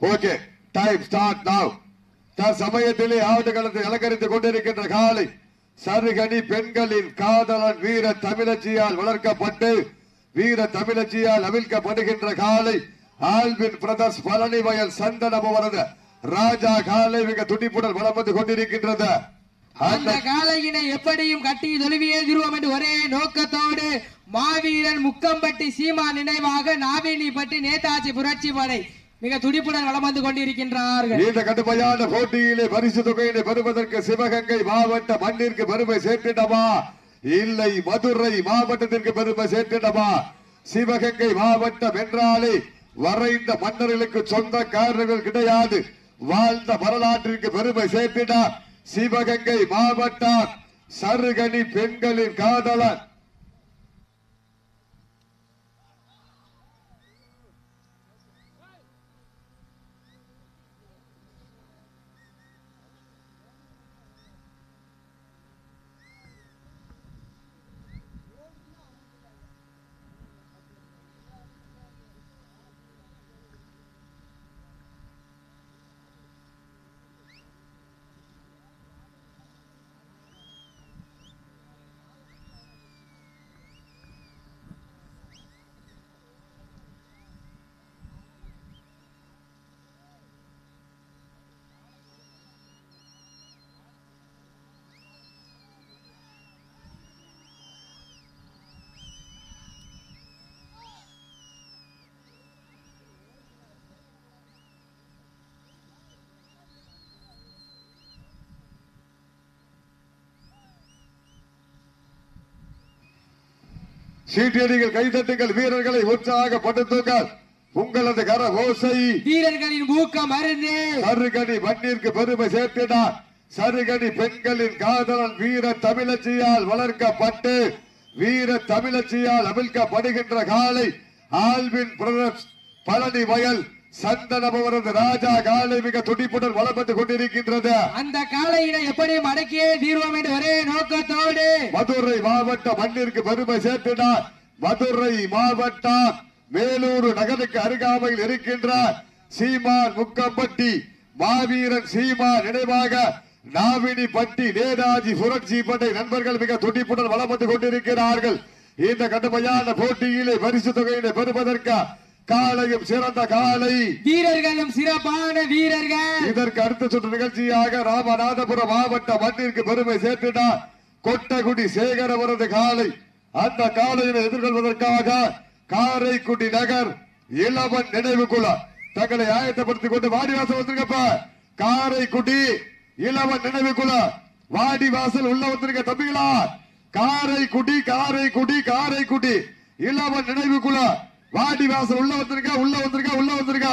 Okay time start now சமயத்திலே ஆடுகளத்தை அலங்கரித்துக் கொண்டிருக்கின்ற காலை சருகணி பெண்களின் காதலன் வீர தமிழச்சியால் வளர்க்கப்பட்டு வீர தமிழச்சியால் அவிழ்க்கப்படுகின்ற காலை ஆல்வின் பிரதர்ஸ் பழனி வயல் சந்தனம் அவரது ராஜா காலை மிக துடிப்புடன் வளம் வந்து கொண்டிருக்கின்றது. அந்த காளையினை எப்படியும் கட்டி தொழுவியே திருவோம் என்று ஒரே நோக்கத்தோடு மாவீரன் முக்கம்பட்டி சீமா நினைவாக நாவினிப்பட்டி நேதாஜி புரட்சி படை மிக துடிப்புடன் வலம் வந்து கொண்டிருக்கின்றார்கள். இந்த கடுமையான போட்டியிலே பரிசு தொகையினை பெறுவதற்கு சிவகங்கை மாவட்ட மண்ணிற்கு பெருமை சேர்த்திடமா இல்லை மதுரை மாவட்டத்திற்கு பெருமை சேர்த்திடமா சிவகங்கை மாவட்டம் என்றாலே வரைந்த மன்னர்களுக்கு சொந்தக்காரர்கள் கிடையாது. வாழ்ந்த வரலாற்றிற்கு பெருமை சேர்த்திட சிவகங்கை மாவட்டம் சருகனி பெண்களின் காதலன் சீட்டியடிகள் கைதட்டுங்கள் வீரர்களை உற்சாகப்படுத்துங்கள் உங்களது கர ஓசை. வீரர்களின் ஊக்கம் அருந்து. சருகணி மண்ணிற்கு பெருமை சேர்த்தினார் சருகணி பெண்களின் காதலன் வீர தமிழச்சியால் வளர்க்கப்பட்டு வீர தமிழச்சியால் அவிழ்க்கப்படுகின்ற காலை ஆல்வின் பிரதர்ஸ் பழனி வயல். சந்தனபவரது ராஜா காலை மிக துடிப்புடன் வளப்பட்டு கொண்டிருக்கின்றது. அந்த காளையினை எப்படியும் அடக்கியே தீர்வோம் என்று ஒரே நோக்கத்தோடு மதுரை மாவட்ட மண்ணிற்கு பெருமை சேர்த்தினார். மதுரை மாவட்டம் வேலூர் நகருக்கு அருகாமையில் இருக்கின்ற சீமான் முக்கம்பட்டி மாவீரன் சீமான் நினைவாக நாவினிப்பட்டி நேதாஜி புரட்சி பட்டை நண்பர்கள் மிக துடிப்புடன் வந்து கொண்டிருக்கிறார்கள். இந்த கடுமையான போட்டியிலே பரிசு தொகையினை பெறுவதற்கு காலையும் சிறந்த காலை வீரர்களும் சிறப்பான வீரர்கள். இதற்கு அடுத்த சுற்று நிகழ்ச்சியாக ராமநாதபுரம் மாவட்ட மண்ணிற்கு பெருமை சேர்த்தினார் கொட்டகுடி சேகரவரது காலை அந்த காலையினை எதிர்கொள்வதற்காக காரைக்குடி நகர் இளவன் நினைவு குழு. தங்களை ஆயத்தப்படுத்திக் கொண்டு வாடிவாசல் வந்திருக்கப்ப. காரைக்குடி இளவன் நினைவு குழு. வாடிவாசல் உள்ள வந்திருக்க தம்பிகளா. காரைக்குடி காரைக்குடி காரைக்குடி இளவன் நினைவு குழு. வாடிவாசல் உள்ள வந்திருக்க உள்ள வந்திருக்க உள்ள வந்திருக்க.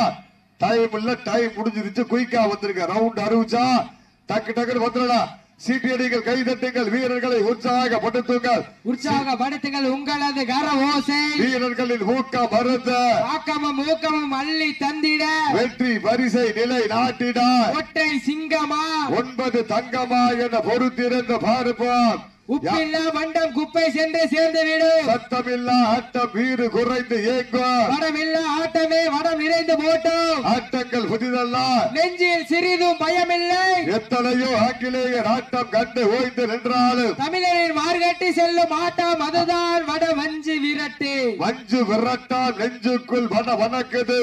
டைம் இல்ல டைம் முடிஞ்சிருச்சு குயிக்கா வந்திருக்க. ரவுண்ட் அறிவிச்சா டக்கு டக்குன்னு வந்துடலாம் சீட்டியடிகள் கைதட்டுங்கள் வீரர்களை உற்சாகப்படுத்துங்கள் உற்சாகப்படுத்துங்கள் உங்களது கர ஓசை. வீரர்களின் ஊக்கம் மருந்து ஆக்கமும் ஊக்கமும் அள்ளி தந்திட. வெற்றி பரிசை நிலை நாட்டிட. ஒற்றை சிங்கமா? ஒன்பது தங்கமா என பொறுத்திருந்து பார்ப்போம். உப்பில்லா வண்டம் குப்பை சென்று சேர்ந்து விடும் சத்தமில்லா ஆட்டம் வீறு குறைந்து ஏங்கும் வடமில்லா ஆட்டமே வடம் நிறைந்து போட்டோம். ஆட்டங்கள் புதிதல்ல. நெஞ்சில் சிறிதும் பயமில்லை. எத்தனையோ ஆங்கிலேயர் ஆட்டம் கண்டு ஓய்ந்து நின்றாலும். தமிழரின் மார்கட்டி செல்லும் ஆட்டம் அதுதான் வட வஞ்சி விரட்டு. மஞ்சு விரட்டால் நெஞ்சுக்குள் வன வனக்குது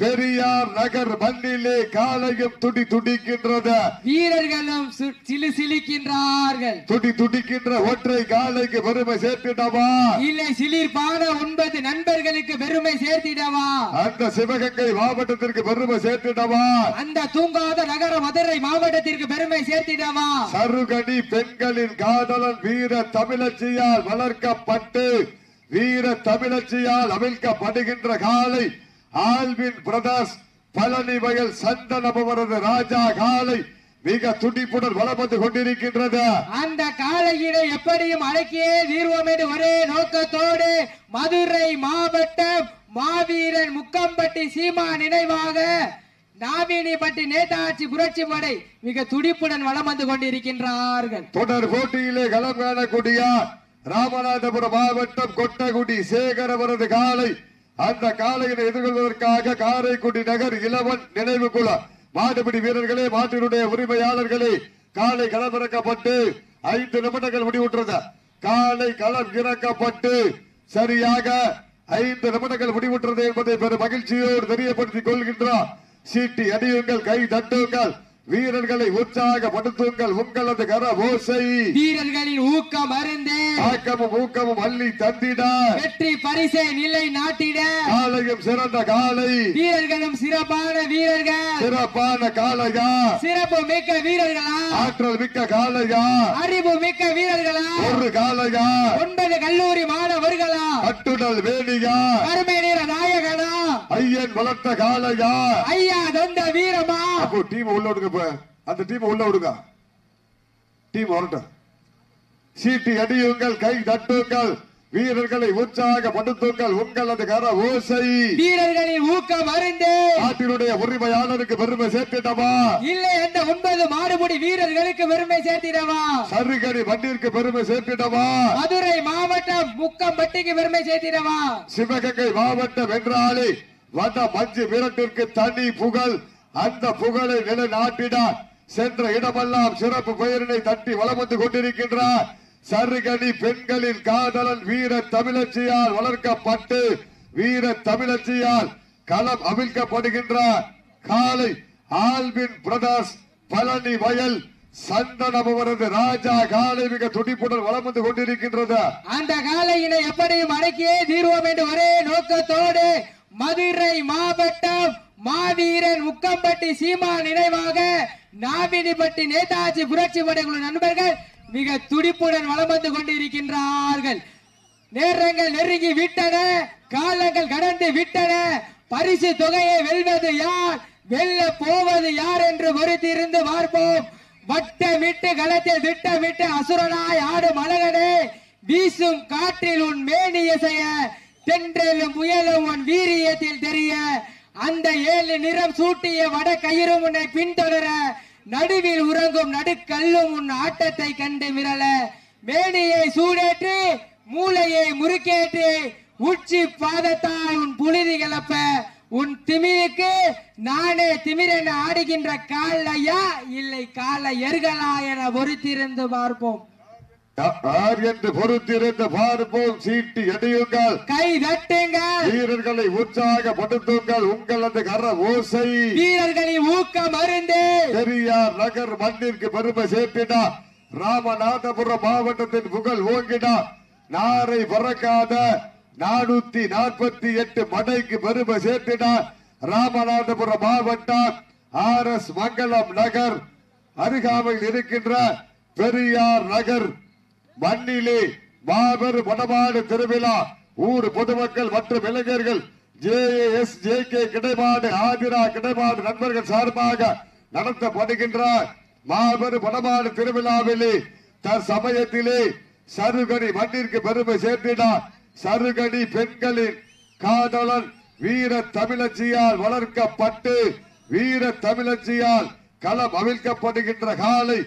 பெரியார் நகர் மண்ணிலே காலையும் துடி துடிக்கின்றது. வீரர்களும் சிலு சிலிக்கின்றார்கள். துடி துடிக்கின்ற ஒற்றை காலைக்கு பெருமை சேர்த்திடவா? இல்லை சிலிர்ப்பான ஒன்பது நண்பர்களுக்கு பெருமை சேர்த்திடவா? அந்த சிவகங்கை மாவட்டத்திற்கு பெருமை சேர்த்திடவா? அந்த தூங்காத நகர மதுரை மாவட்டத்திற்கு பெருமை சேர்த்திடவா? சருகணி பெண்களின் காதலன் வீர தமிழச்சியால் வளர்க்கப்பட்டு வீர தமிழச்சியால் அவிழ்க்கப்படுகின்ற காலை ஆல்வின் பிரதர்ஸ் பழனி வயல் சந்தனபவரது ராஜா காலை மிக துடிப்புடன் வலம் வந்து கொண்டிருக்கின்றது. அந்த காளையினை எப்படியும் அடக்கியே தீர்வோம் என்று ஒரே நோக்கத்தோடு மதுரை மாவட்டம் மாவீரன் முக்கம்பட்டி சீமா நினைவாக நாவினிப்பட்டி நேதாஜி புரட்சி படை மிக துடிப்புடன் வலம் வந்து கொண்டிருக்கின்றார்கள். தொடர் போட்டியிலே களம் காணக்கூடிய ராமநாதபுரம் மாவட்டம் கொட்டகுடி சேகரவரது காலை அந்த காளையினை எதிர்கொள்வதற்காக காரைக்குடி நகர் இளவன் நினைவு குழு மாட்டுப்பிடி வீரர்களே மாட்டினுடைய உரிமையாளர்களே காலை களமிறக்கப்பட்டு ஐந்து நிமிடங்கள் முடிவுற்றது. காலை களம் இறக்கப்பட்டு சரியாக ஐந்து நிமிடங்கள் முடிவுற்றது என்பதை பெரும் மகிழ்ச்சியோடு தெரியப்படுத்திக் கொள்கின்றோம். சீட்டி அடியுங்கள் கை தட்டுங்கள். வீரர்களை உற்சாகப்படுத்துங்கள் உங்களது கர ஓசை. வீரர்களின் ஊக்கம் அருந்தே. ஆக்கமும் ஊக்கமும் அள்ளி தந்திட. வெற்றி பரிசை நிலை நாட்டிட. காலையும் சிறந்த காலை. வீரர்களும் சிறப்பான வீரர்கள். சிறப்பான காளையா சிறப்பு மிக்க வீரர்களா. ஆற்றல் மிக்க காளையா அறிவு மிக்க வீரர்களா. ஒரு காளையா ஒன்பது கல்லூரி மாணவர்களா. கட்டுடல் வேணியா. கருமை நிற நாயகனா. ஐயன் வளர்த்த காளையா ஐயா தந்த வீரமா. டீம் உள்ள அந்த டீம் உள்ள விடுங்க. டீம் வரட்டும். சீட்டி அடியுங்கள் கை தட்டுங்கள். வீரர்களை உற்சாகப்படுத்துங்கள். உங்களது கர ஓசை. வீரர்களின் ஊக்கம் அருந்தே நாட்டினுடைய உரிமையாளருக்கு பெருமை சேர்த்திடவா? இல்லை அந்த ஒன்பது மாடுபிடி வீரர்களுக்கு பெருமை சேர்த்திடவா? சருகடி மண்ணிற்கு பெருமை சேர்த்திடவா? மதுரை மாவட்டம் முக்கம்பட்டிக்கு பெருமை சேர்த்திடவா? சிவகங்கை மாவட்டம் என்றாலே வட மஞ்சு விரட்டிற்கு தனி புகழ். அந்த புகழை நிலைநாட்டிட சென்ற இடமெல்லாம் சிறப்பு பெயரினை தட்டி வளம் வந்து கொண்டிருக்கின்றார். சருகடி பெண்களின் காதலன் வீர தமிழச்சியால் வளர்க்கப்பட்டு வீர தமிழச்சியால் களம் அவிழ்க்கப்படுகின்றார். காலை ஆல்வின் பிரதர்ஸ் பழனி வயல் சந்தனம் அவரது ராஜா காலை மிக துடிப்புடன் வளம் வந்து கொண்டிருக்கின்றது. அந்த காலையினை எப்படியும் அடக்கியே தீர்வோம் என்று ஒரே நோக்கத்தோடு மதுரை மாவட்டம் மாவீரன் முக்கம்பட்டி சீமா நினைவாக நாவினிப்பட்டி நேதாஜி புரட்சி படைக்குழு நண்பர்கள் மிக துடிப்புடன் வளம் வந்து கொண்டிருக்கின்றார்கள். நேரங்கள் நெருங்கி விட்டன காலங்கள் கடந்து விட்டன. பரிசு தொகையை வெல்வது யார் வெல்ல போவது யார் என்று பொறுத்திருந்து பார்ப்போம். வட்டமிட்டு களத்தில் திட்டமிட்டு அசுரனாய் ஆடும் அழகனே வீசும் காற்றில் உன் மேனிய செய்ய தென்றலும் முயலும் உன் வீரியத்தில் தெரிய அந்த ஏழு நிறம் சூட்டிய வட கயிறும் உன்னை பின்தொடர நடுவில் உறங்கும் நடுக்கல்லும் உன் ஆட்டத்தை கண்டு மிரள மேனியை சூடேற்றி மூளையை முறுக்கேற்றி உச்சி பாதத்தால் உன் புழுதி கிளப்ப உன் திமிருக்கு நானே திமிரென ஆடுகின்ற காலையா இல்லை கால எருகலா என பொறுத்திருந்து பார்ப்போம். என்று பொறுத்திருந்து பார்ப்போம் சீட்டி அடியுங்கள் கை தட்டுங்கள். வீரர்களை உற்சாகப்படுத்துங்கள். உங்களது கர ஓசை. வீரர்களின் ஊக்கம் அருந்து. பெரியார் நகர் மண்ணிற்கு பெருமை சேர்த்திடா. ராமநாதபுரம் மாவட்டத்தின் புகழ் ஓங்கிடா. நாரை பறக்காத நானூத்தி நாற்பத்தி எட்டு மடைக்கு பெருமை சேர்த்திடா. ராமநாதபுரம் மாவட்டம் ஆர் எஸ் மங்கலம் நகர் அருகாமையில் இருக்கின்ற பெரியார் நகர் மண்ணிலே மாபெரும் வடமாடு திருவிழா ஊர் பொதுமக்கள் மற்றும் இளைஞர்கள் ஜே எஸ் ஜே கே கிடைமாடு ஆதிரா கிடைமாடு நண்பர்கள் சார்பாக நடத்தப்படுகின்ற மாபெரும் வடமாடு திருவிழாவிலே தற்சமயத்திலே சருகடி மண்ணிற்கு பெருமை சேர்த்தினார். சருகடி பெண்களின் காதலன் வீர தமிழச்சியால் வளர்க்கப்பட்டு வீர தமிழச்சியால் களம் அவிழ்க்கப்படுகின்ற காலை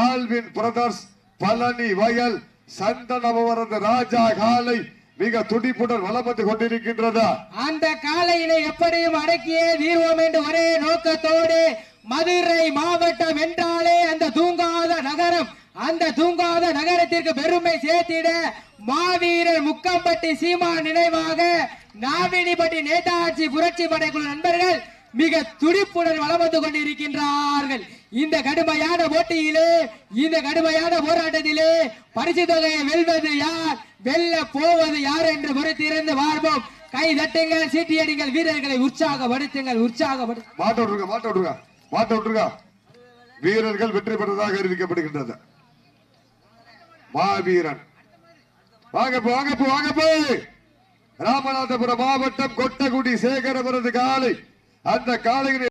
ஆல்வின் பிரதர்ஸ் பழனி வயல் சந்தனவரது ராஜா காலை மிக துடிப்புடன் வலம் வந்து அந்த காலையினை எப்படியும் அடக்கியே தீர்வோம் என்று ஒரே நோக்கத்தோடு மதுரை மாவட்டம் என்றாலே அந்த தூங்காத நகரம் அந்த தூங்காத நகரத்திற்கு பெருமை சேர்த்திட மாவீரர் முக்கம்பட்டி சீமா நினைவாக நாவினிப்பட்டி நேதாஜி புரட்சி படைக்குழு நண்பர்கள் மிக துடிப்புடன் வளம் வந்து கொண்டிருக்கின்றார்கள். இந்த கடுமையான போட்டியிலே இந்த கடுமையான போராட்டத்திலே பரிசு தொகையை வெல்வது யார் வெல்ல போவது யார் என்று பொறுத்திருந்து பார்ப்போம். கை தட்டுங்கள் சீட்டியடிங்கள் வீரர்களை உற்சாகப்படுத்துங்கள் உற்சாகப்படு மாட்ட விட்டுருங்க மாட்டோட்டுருங்க மாட்ட வீரர்கள் வெற்றி பெற்றதாக அறிவிக்கப்படுகின்றது. மாவீரன். வாங்க வாங்கப்போ வாங்கப்போ போய் ராமநாதபுரம் மாவட்டம் கொட்டகுடி சேகரபுரது காலை. அந்த காலையில்